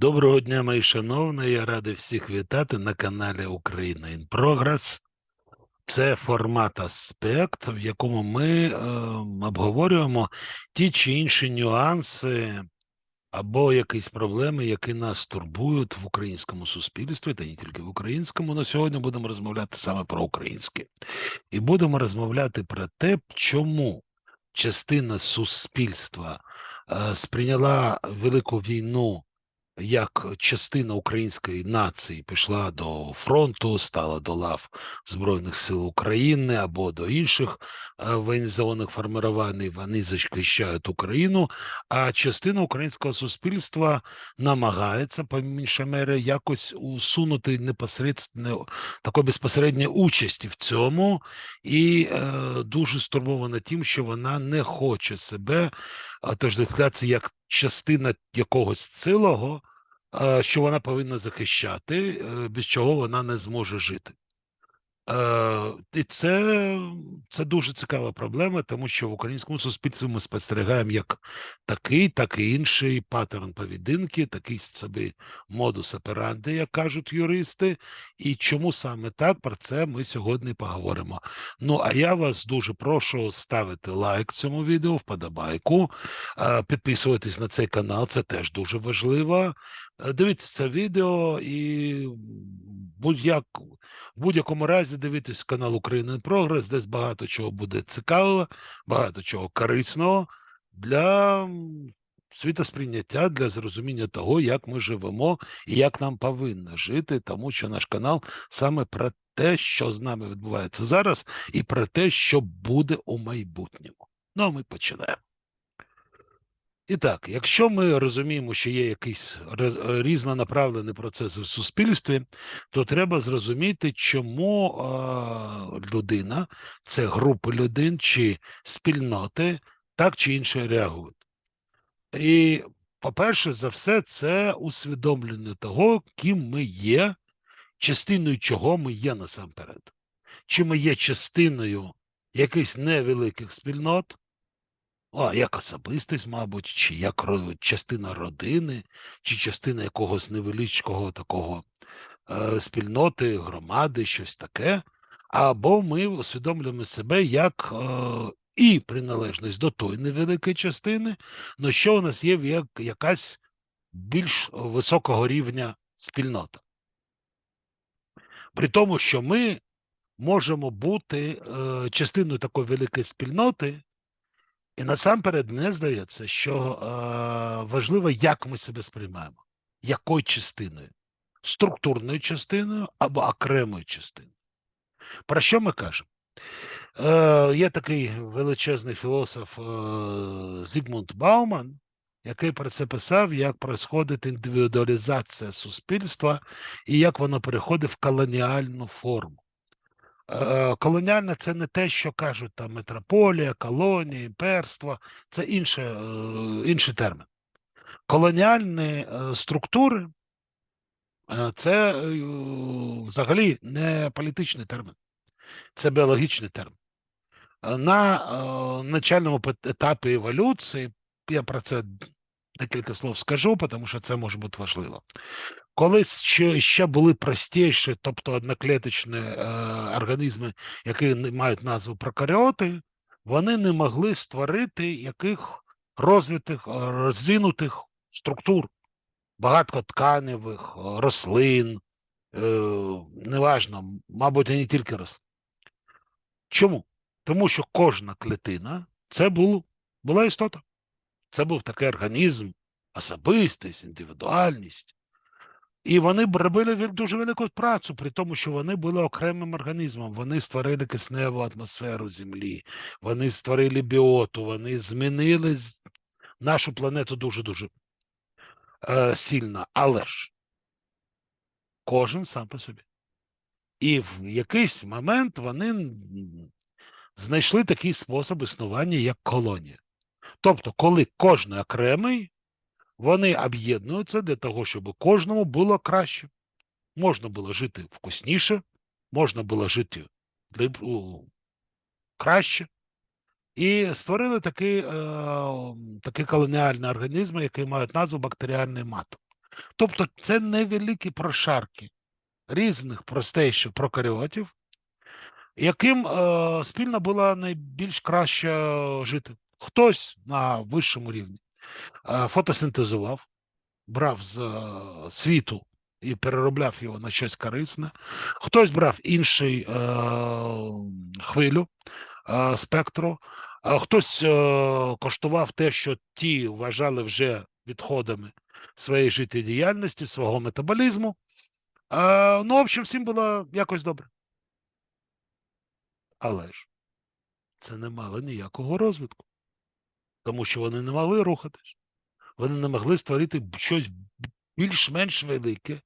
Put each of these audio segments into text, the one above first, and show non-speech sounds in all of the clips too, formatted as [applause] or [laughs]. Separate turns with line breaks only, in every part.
Доброго дня, мої шановні. Я радий всіх вітати на каналі Україна in Progress. Це формат аспект, в якому ми е, обговорюємо ті чи інші нюанси або якісь проблеми, які нас турбують в українському суспільстві, та не тільки в українському. але сьогодні будемо розмовляти саме про українське. І будемо розмовляти про те, чому частина суспільства е, сприйняла велику війну як частина української нації пішла до фронту, стала до лав Збройних сил України або до інших е, воєнізованих формувань, вони захищають Україну, а частина українського суспільства намагається, по меншій мері, якось усунути непосередньо такої безпосередньої участі в цьому, і е, дуже стурбована тим, що вона не хоче себе отождествлятися як частина якогось цілого, що вона повинна захищати, е, без чого вона не зможе жити. Е, І це, це дуже цікава проблема, тому що в українському суспільстві ми спостерігаємо як такий, так і інший паттерн поведінки, такий собі модус операнди, як кажуть юристи. І чому саме так про це ми сьогодні поговоримо. Ну а я вас дуже прошу ставити лайк цьому відео, вподобайку, е, підписуватись на цей канал, це теж дуже важливо. Е, Дивіться це відео і будь-як в будь-якому разі дивитись канал Україна Прогрес, десь багато чого буде цікавого, багато чого корисного для світосприйняття, для зрозуміння того, як ми живемо і як нам повинно жити, тому що наш канал саме про те, що з нами відбувається зараз, і про те, що буде у майбутньому. Ну, а ми починаємо. І так, якщо ми розуміємо, що є якийсь різнонаправлений процес в суспільстві, то треба зрозуміти, чому е, людина, це групи людей чи спільноти, так чи інше реагують. І, по-перше, за все, це усвідомлення того, ким ми є, частиною чого ми є насамперед. Чи ми є частиною якихось невеликих спільнот, а, як особистість, мабуть, чи як частина родини, чи частина якогось невеличкого такого е, спільноти, громади, щось таке. Або ми усвідомлюємо себе як е, і приналежність до тої невеликої частини, але що у нас є як якась більш високого рівня спільнота. При тому, що ми можемо бути е, частиною такої великої спільноти, і насамперед мені здається, що е, важливо, як ми себе сприймаємо, якою частиною, структурною частиною або окремою частиною. Про що ми кажемо? Е, є такий величезний філософ е, Зігмунд Бауман, який про це писав, як происходить індивідуалізація суспільства і як воно переходить в колоніальну форму. Е, Колоніальне це не те, що кажуть там метрополія, колонія, імперство, це інше, е, інший термін. Колоніальні е, структури це взагалі не політичний термін, це біологічний термін. На начальному етапі еволюції, я про це декілька слов скажу, тому що це може бути важливо. Коли ще, ще були простіші, тобто одноклеточні е, організми, які мають назву прокаріоти, вони не могли створити яких розвитих, е, розвинутих структур, багатотканевих, е, рослин, е, неважно, мабуть, і не тільки рослин. Чому? Тому що кожна клітина це було, була істота. Це був такий організм, особистість, індивідуальність. І вони б робили дуже велику працю, при тому, що вони були окремим організмом. Вони створили кисневу атмосферу Землі, вони створили біоту, вони змінили нашу планету дуже-дуже е, сильно. Але ж кожен сам по собі. І в якийсь момент вони знайшли такий спосіб існування, як колонія. Тобто, коли кожен окремий, вони об'єднуються для того, щоб кожному було краще. Можна було жити вкусніше, можна було жити краще. І створили такий, е, такий колоніальний організм, який має назву бактеріальний маток. Тобто це невеликі прошарки різних простейших прокаріотів, яким е, спільно було найбільш краще жити. Хтось на вищому рівні фотосинтезував, брав з е, світу і переробляв його на щось корисне, хтось брав інший е, хвилю е, спектру, хтось коштував те, що ті вважали вже відходами своєї життєдіяльності, свого метаболізму. Ну, в общем, всім було якось добре. Але ж це не мало ніякого розвитку, тому що вони не могли рухатись, вони не могли створити щось більш-менш велике.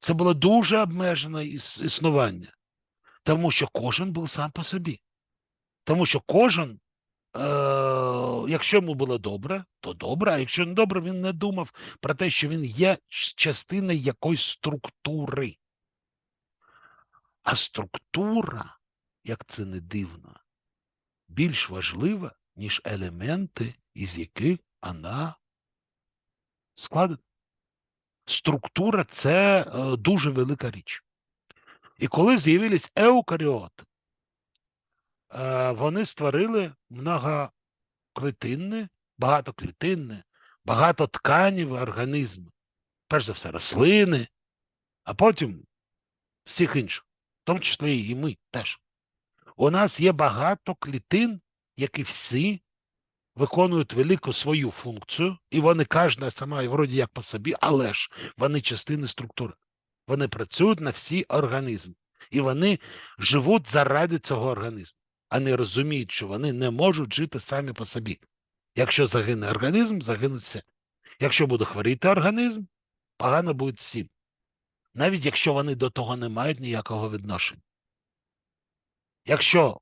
Це було дуже обмежене існування, тому що кожен був сам по собі. Тому що кожен, е, якщо йому було добре, то добре, а якщо не добре, він не думав про те, що він є частиною якоїсь структури. А структура, як це не дивно, більш важлива, ніж елементи, із яких вона складена. Структура це е, дуже велика річ. І коли з'явились еукаріоти, е, вони створили многоклетинне, багатоклітинне, багатотканіві організми. Перш за все, рослини, а потім всіх інших, в тому числі і ми теж. У нас є багато клітин, які всі виконують велику свою функцію, і вони кожна сама вроді як по собі, але ж вони частини структури. Вони працюють на всі організми, і вони живуть заради цього організму, а не розуміють, що вони не можуть жити самі по собі. Якщо загине організм, загинуть все. Якщо буде хворіти організм, погано буде всім. Навіть якщо вони до того не мають ніякого відношення. Якщо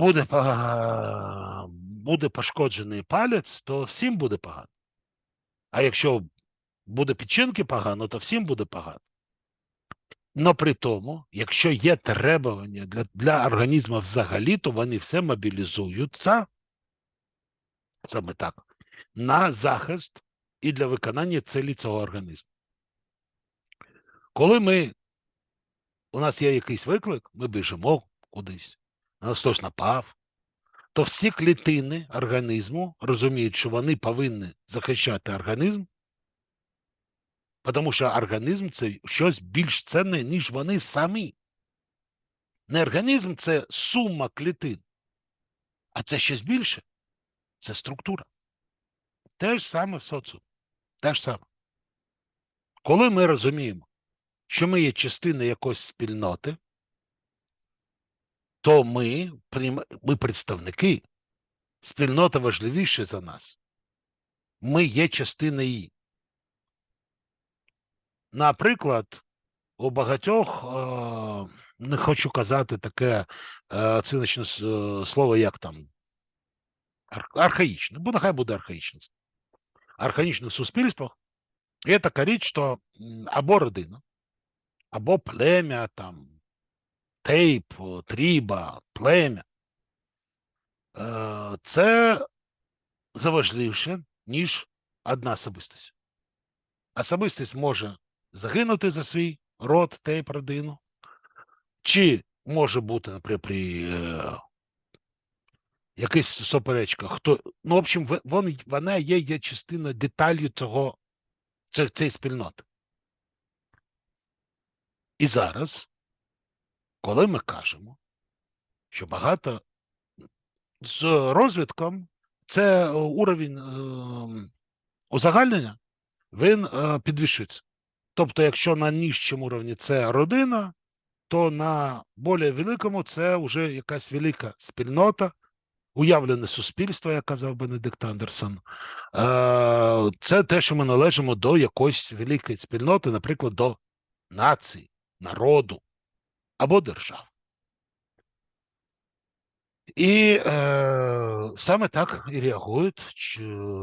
буде, буде пошкоджений палець, то всім буде погано. А якщо буде печінки погано, то всім буде погано. Но при тому, якщо є требування для, для організму взагалі, то вони все мобілізуються саме так, на захист і для виконання цілі цього організму. Коли ми, у нас є якийсь виклик, ми біжимо кудись, хтось напав, то всі клітини організму розуміють, що вони повинні захищати організм, тому що організм це щось більш цінне, ніж вони самі. Не організм це сума клітин, а це щось більше. Це структура. Те ж саме в соціумі. Те ж саме. Коли ми розуміємо, що ми є частиною якоїсь спільноти, то ми, ми представники, спільнота важливіша за нас. Ми є частиною її. Наприклад, у багатьох, не хочу казати таке циничне слово, як там ар- архаїчне, бо нехай буде архаїчне. Архаїчних суспільствах є така річ, що або родина, або плем'я, там, тейп, тріба, плем'я. Е, Це заважливіше, ніж одна особистість. Особистість може загинути за свій род, тейп, родину, чи може бути, наприклад, при е, якихось суперечках, хто, ну, в общем, вон, вона є, є частиною деталью цього, цієї спільноти. І зараз, коли ми кажемо, що багато з розвитком це уровень е, узагальнення, він е, підвищується. Тобто, якщо на нижчому рівні це родина, то на більш великому це вже якась велика спільнота, уявлене суспільство, як казав Бенедикт Андерсон. Е, Це те, що ми належимо до якоїсь великої спільноти, наприклад, до нації, народу або держави. І е, саме так і реагують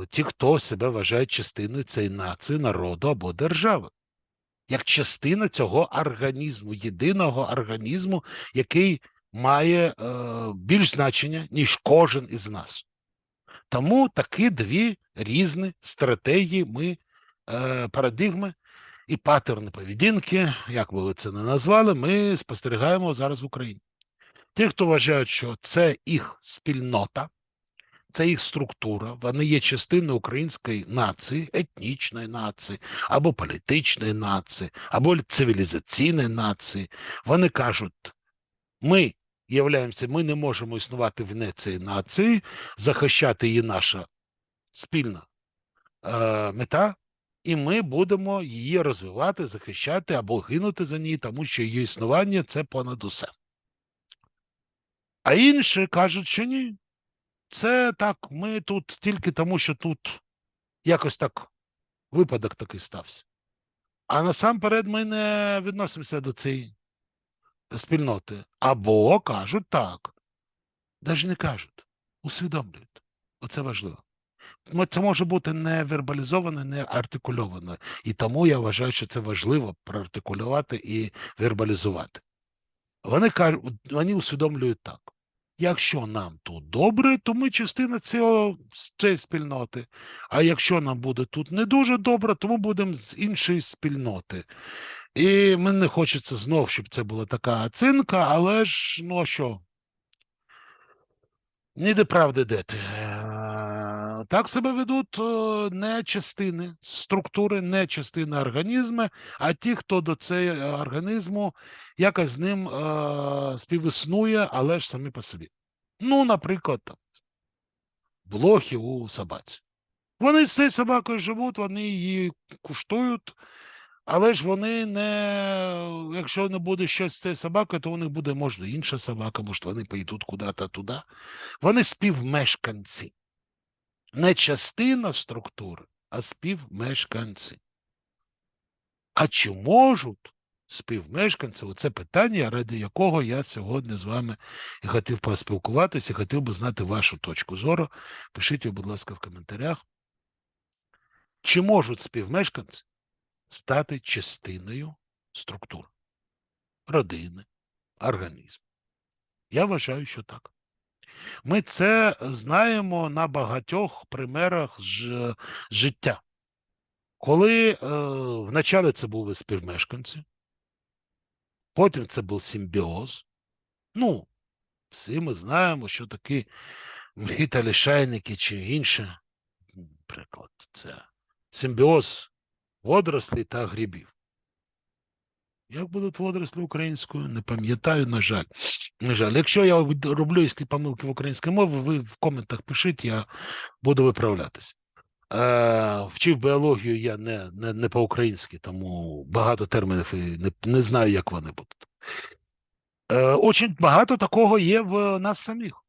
ті, хто себе вважає частиною цієї нації, народу або держави, як частина цього організму, єдиного організму, який має е, більш значення, ніж кожен із нас. Тому такі дві різні стратегії ми е, парадигми і паттерни поведінки, як би ви це не назвали, ми спостерігаємо зараз в Україні. Ті, хто вважають, що це їх спільнота, це їх структура, вони є частиною української нації, етнічної нації, або політичної нації, або цивілізаційної нації. Вони кажуть, ми являємося, ми не можемо існувати вне цієї нації, захищати її наша спільна е, мета, і ми будемо її розвивати, захищати або гинути за неї, тому що її існування це понад усе. А інші кажуть, що ні. Це так, ми тут тільки тому, що тут якось так випадок такий стався. А насамперед ми не відносимося до цієї спільноти. Або кажуть так. Навіть не кажуть, усвідомлюють. Оце важливо. Ну, Це може бути не вербалізовано, не артикульовано. І тому я вважаю, що це важливо проартикулювати і вербалізувати. Вони кажуть, вони усвідомлюють так. Якщо нам тут добре, то ми частина цього цієї спільноти. А якщо нам буде тут не дуже добре, то ми будемо з іншої спільноти. І мені не хочеться знов, щоб це була така оцінка, але ж ну що? Ніде правди дете. Е, Так себе ведуть е, не частини структури, не частини організму, а ті, хто до цього організму якось з ним е, співіснує, але ж самі по собі. Ну, наприклад, блохи у собаці. Вони з цією собакою живуть, вони її куштують, але ж вони не, якщо не буде щось з цією собакою, то у них буде, може, інша собака, може, вони поїдуть куди-то туди. Вони співмешканці. Не частина структури, а співмешканці. А чи можуть співмешканці? Оце питання, ради якого я сьогодні з вами хотів поспілкуватися, і хотів би знати вашу точку зору. Пишіть, будь ласка, в коментарях. Чи можуть співмешканці стати частиною структур, родини, організму? Я вважаю, що так. Ми це знаємо на багатьох примерах з життя. Коли е, вначале це були співмешканці, потім це був симбіоз. Ну, всі ми знаємо, що такі мріта лишайники чи інше, приклад, це симбіоз водорослей та грибів. Як будуть водорослі українською? Не пам'ятаю, на жаль. На жаль, якщо я роблю якісь помилки в українській мові, ви в коментах пишіть, я буду виправлятися. Е, вчив біологію я не, не, не по-українськи, тому багато термінів і не, не знаю, як вони будуть. Е, очень багато такого є в нас самих.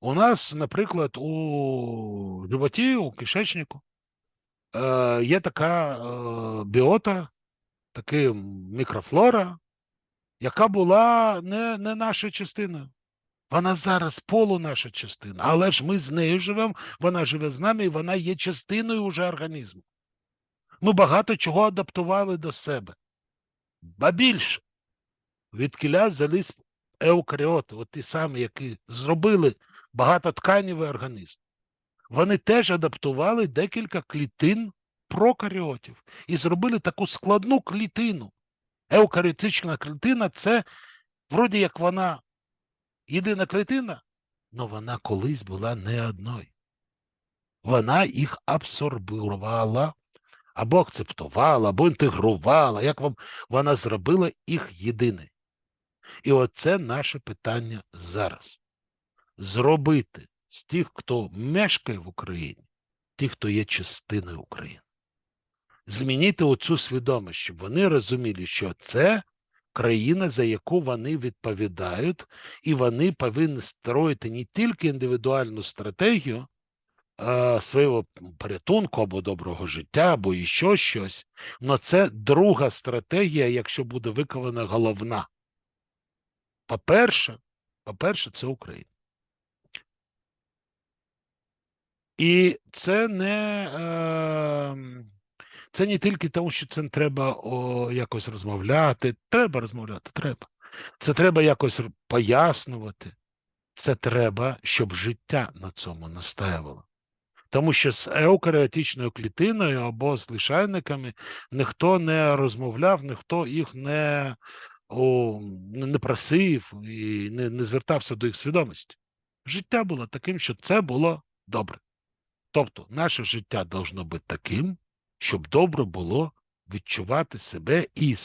У нас, наприклад, у животі, у кишечнику е, є така е, біота, така мікрофлора, яка була не, не нашою частиною. Вона зараз полу наша частина, але ж ми з нею живемо, вона живе з нами, і вона є частиною уже організму. Ми багато чого адаптували до себе. Ба більше, відкіля взялись еукаріоти, от ті самі, які зробили багатотканівий організм. Вони теж адаптували декілька клітин прокаріотів і зробили таку складну клітину. Еукаріотична клітина це вроді як вона єдина клітина, але вона колись була не одною. Вона їх абсорбувала, або акцептувала, або інтегрувала, як вам вона зробила їх єдиний. І оце наше питання зараз. Зробити з тих, хто мешкає в Україні, тих, хто є частиною України. Змінити оцю свідомість, щоб вони розуміли, що це країна, за яку вони відповідають, і вони повинні строїти не тільки індивідуальну стратегію а, свого порятунку або доброго життя, або іще щось, але це друга стратегія, якщо буде виконана головна. По-перше, по-перше, це Україна. І це не, е, це не тільки тому, що це треба о, якось розмовляти. Треба розмовляти, треба. Це треба якось пояснювати. Це треба, щоб життя на цьому настаювало. Тому що з еукаріотичною клітиною або з лишайниками ніхто не розмовляв, ніхто їх не, о, не просив і не, не звертався до їх свідомості. Життя було таким, що це було добре. Тобто, наше життя должно бути таким, щоб добре було відчувати себе і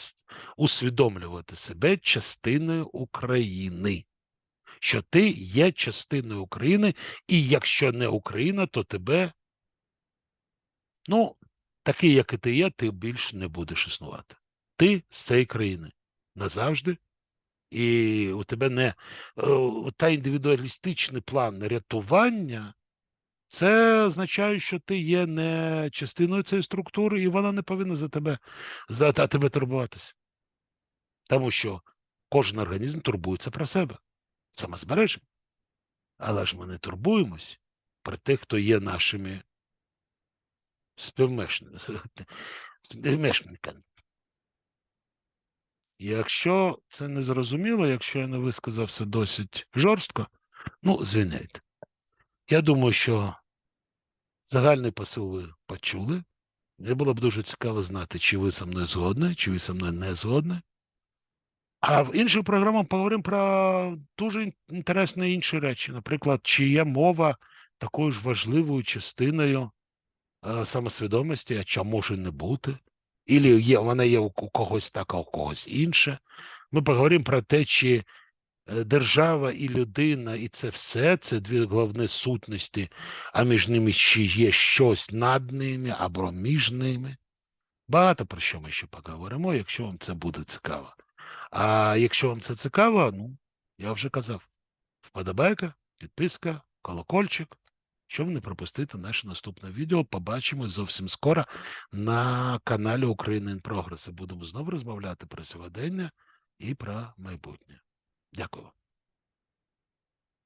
усвідомлювати себе частиною України. Що ти є частиною України, і якщо не Україна, то тебе, ну, такий, як і ти є, ти більше не будеш існувати. Ти з цієї країни назавжди, і у тебе не е, та індивідуалістичний план рятування, це означає, що ти є не частиною цієї структури, і вона не повинна за тебе за тебе турбуватися. Тому що кожен організм турбується про себе, самозбереження. Але ж ми не турбуємось про тих, хто є нашими [laughs] співмешн- співмешканниками. Якщо це не зрозуміло, якщо я не висказався досить жорстко, ну, звільняйте. Я думаю, що загальний посил ви почули. Мені було б дуже цікаво знати, чи ви зі мною згодні, чи ви зі мною не згодні. А в інших програмах поговоримо про дуже інтересні інші речі. Наприклад, чи є мова такою ж важливою частиною е, самосвідомості, а чи може не бути, Ілі є, вона є у когось так, а у когось інше. Ми поговоримо про те, чи держава і людина, і це все, це дві головні сутності, а між ними ще є щось над ними або між ними. Багато про що ми ще поговоримо, якщо вам це буде цікаво. А якщо вам це цікаво, ну, я вже казав, вподобайка, підписка, колокольчик, щоб не пропустити наше наступне відео. Побачимось зовсім скоро на каналі Україна in Progress. Будемо знову розмовляти про сьогодення і про майбутнє. Дякую.